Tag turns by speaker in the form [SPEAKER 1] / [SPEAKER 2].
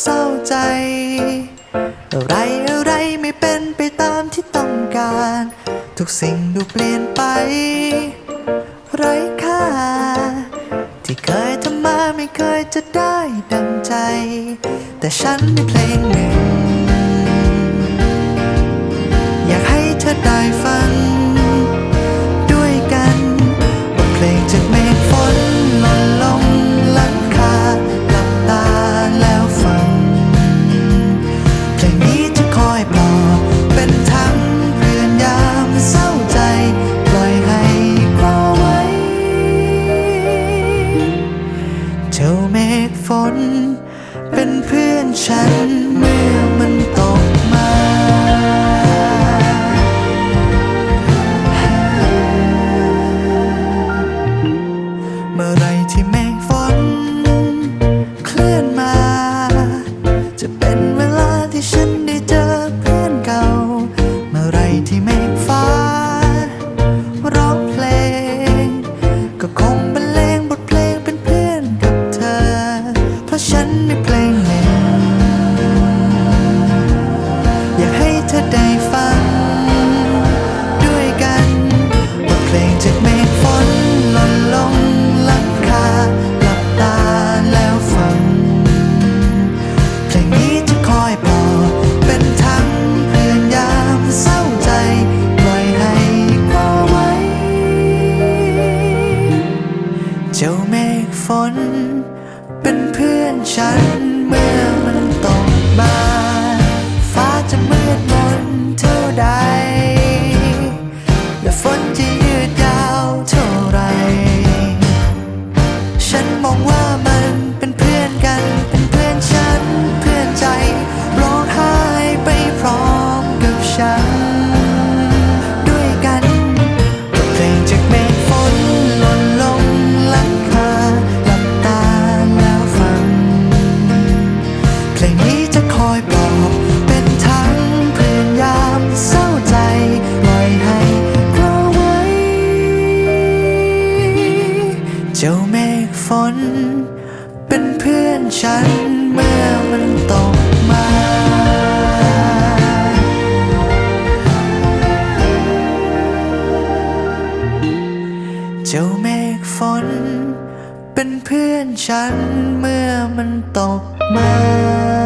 [SPEAKER 1] เศร้าใจ อะไรอะไรไม่เป็นไปตามที่ต้องการ ทุกสิ่งดูเปลี่ยนไป ไร้ค่า ที่เคยทำมาไม่เคยจะได้ดังใจ แต่ฉันมีเพลงหนึ่ง จ้าเมฆฝน เป็นเพื่อนฉันเมื่อมันตก เพราะฉันมีเพลงหนึ่งอยากให้เธอได้ฟัง ด้วยกันบทเพลงจากเมฆฝนหล่นลงหลังคาหลับตาแล้วฟัง เพลงนี้จะคอยปอบเป็นทั้งเพื่อนยามเศร้าใจปล่อยให้กลอไว้ เจ้าเมฆฝนเป็นเพื่อน ฉันเมื่อมัน จ้าเมฆฝน เป็นเพื่อนฉันเมื่อมันตกมาเจ้าเมฆฝน เป็นเพื่อนฉันเมื่อมันตกมา